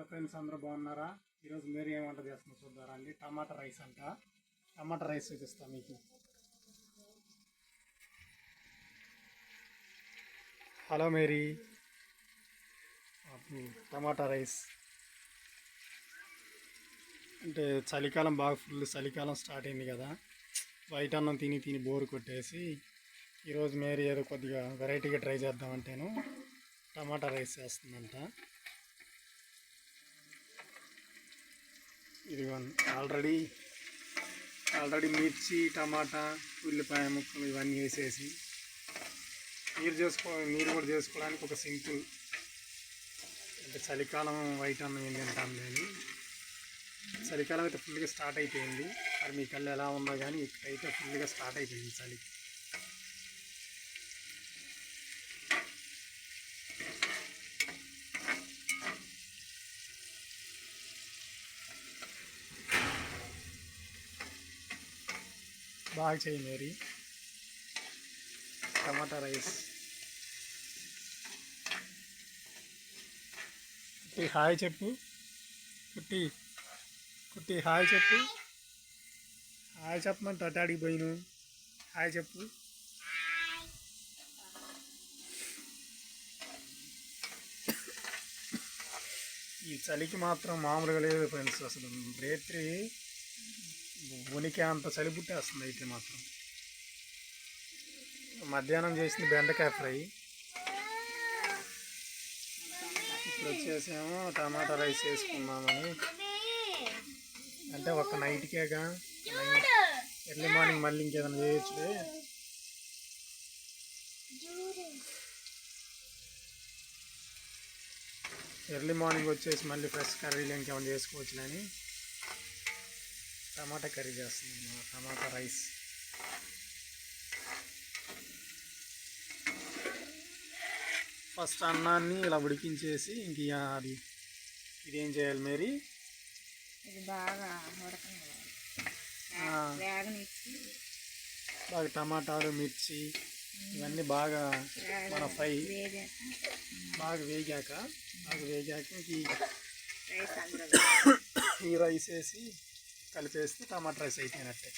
Hello friends అందరూ బాగున్నారా? ఈరోజు మీరు ఏం వంట చేస్తున్నా చూద్దారా అండి టమాటా రైస్ అంట. టమాటా రైస్ చూపిస్తాను మీకు. Hello Mary. Tomato rice. అంటే చలికాలం బాగా ఫుల్ చలికాలం స్టార్ట్ అయింది కదా. బయట అన్నం తిని తిని బోర్ కొట్టేసి ఈరోజు మేరీ ఏదో కొద్దిగా వెరైటీగా ట్రై చేద్దామంటేను టమాటా రైస్ చేస్తుందంట. ఇదిగోండి ఆల్రెడీ ఆల్రెడీ మిర్చి టమాటా ఉల్లిపాయ ముక్కలు ఇవన్నీ వేసేసి మీరు చేసుకో మీరు కూడా చేసుకోవడానికి ఒక సింపుల్ అంటే చలికాలం వైట్ అన్నం ఏం తింటాం లేని చలికాలం అయితే ఫుల్గా స్టార్ట్ అయిపోయింది. మరి మీ కళ్ళు ఎలా ఉందో కానీ ఇక్కడైతే ఫుల్గా స్టార్ట్ అయిపోయింది చలి. బాగా చేయి మేరీ. Tomato rice. కుట్టి హాయ్ చెప్పు. కుట్టి కుట్టి హాయ్ చెప్పు. హాయ్ చెప్పమని తటాడికి పోయిను. హాయ్ చెప్పు. ఈ చలికి మాత్రం మామూలుగా లేదు ఫ్రెండ్స్. అసలు రేత్రి ఉనికి అంత చలి పుట్టేస్తుంది అయితే మాత్రం. మధ్యాహ్నం చేసింది బెండకాయ ఫ్రై. ఇప్పుడు వచ్చేసేమో టమాటా రైస్ వేసుకున్నామని అంటే ఒక నైట్కేగా ఎర్లీ మార్నింగ్ మళ్ళీ ఇంకేదైనా చేయొచ్చులే. ఎర్లీ మార్నింగ్ వచ్చేసి మళ్ళీ ఫ్రెష్ కర్రీలు ఇంకేమైనా చేసుకోవచ్చు కానీ టమాటా కర్రీ చేస్తున్నాం టమాటా రైస్. ఫస్ట్ అన్నాన్ని ఇలా ఉడికించేసి ఇంక అది ఇదేం చేయాలి మేరీ? ఇది బాగా. వేగనిచ్చి. టమాటాలు మిర్చి ఇవన్నీ బాగా మన ఫ్రై. బాగా వేగాక బాగా వేగాక ఈ రైస్ వేసి కలిపేస్తే టమాటా రైస్ అయిపోయినట్టే.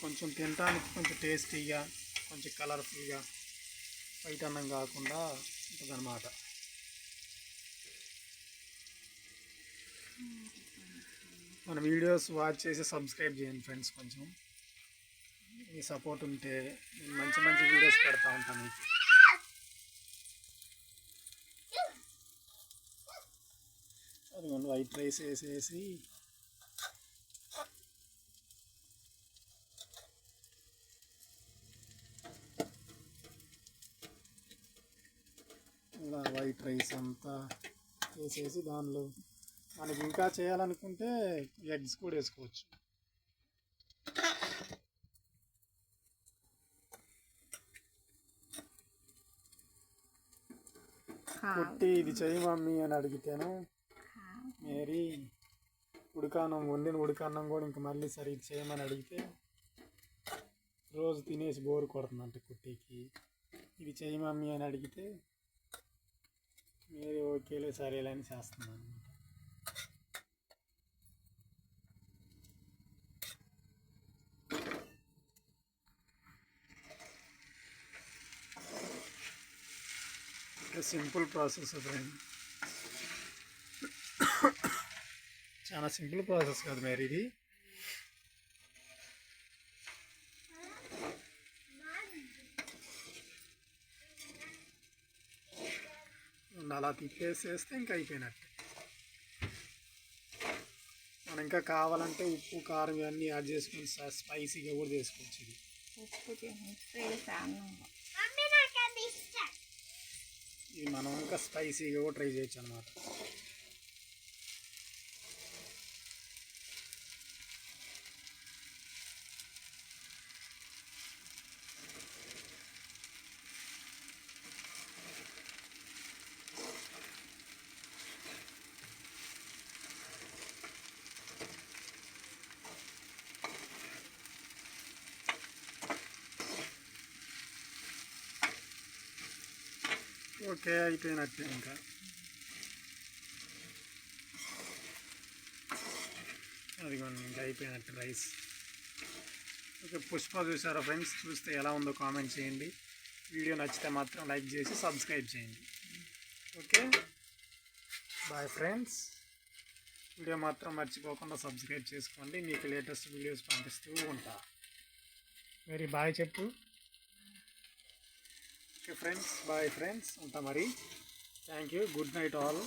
కొంచెం తినడానికి కొంచెం టేస్టీగా కొంచెం కలర్ఫుల్గా వైట్ అన్నం కాకుండా ఉంటుందన్నమాట. మన వీడియోస్ వాచ్ చేసి సబ్స్క్రైబ్ చేయండి ఫ్రెండ్స్ కొంచెం. మీ సపోర్ట్ ఉంటే నేను మంచి మంచి వీడియోస్ పెడతా ఉంటాను మీకు. అదిగోండి వైట్ రైస్ వేసేసి. ఇలా వైట్ రైస్ అంతా వేసేసి దానిలో మనకి ఇంకా చేయాలనుకుంటే ఎగ్స్ కూడా వేసుకోవచ్చు. పుట్టి ఇది చెయ్యి మమ్మీ అని అడిగితేను మేరీ ఉడకానం వండిన ఉడకాన్నం కూడా ఇంక మళ్ళీ సరే చేయమని అడిగితే రోజు తినేసి బోరు కొడుతుందంట కుట్టికి. ఇది చేయమమ్మీ మమ్మీ అని అడిగితే మీరు ఓకేలే సరేలే అని చేస్తున్నాను. అనమాట సింపుల్ ప్రాసెస్ ఫ్రెండ్. చాలా సింపుల్ ప్రాసెస్ కదా మరి ఇది. అలా తిప్పేసేస్తే ఇంకా అయిపోయినట్టే. మనం ఇంకా కావాలంటే ఉప్పు కారం ఇవన్నీ యాడ్ చేసుకొని స్పైసీగా కూడా చేసుకోవచ్చు ఇది. ఇది మనం ఇంకా స్పైసీగా కూడా ట్రై చేయొచ్చు అనమాట ఓకే అయిపోయినట్టే ఇంకా. అదిగోండి ఇంకా అయిపోయినట్టు రైస్. ఓకే పుష్ప చూసారా ఫ్రెండ్స్? చూస్తే ఎలా ఉందో కామెంట్ చేయండి. వీడియో నచ్చితే మాత్రం లైక్ చేసి సబ్స్క్రైబ్ చేయండి. Okay bye friends. వీడియో మాత్రం మర్చిపోకుండా సబ్స్క్రైబ్ చేసుకోండి. మీకు లేటెస్ట్ వీడియోస్ పంపిస్తూ ఉంటా. వెరీ బాయ్ చెప్పు. ఓకే ఫ్రెండ్స్ బాయ్ ఫ్రెండ్స్ ఉంటా మరి thank you good night all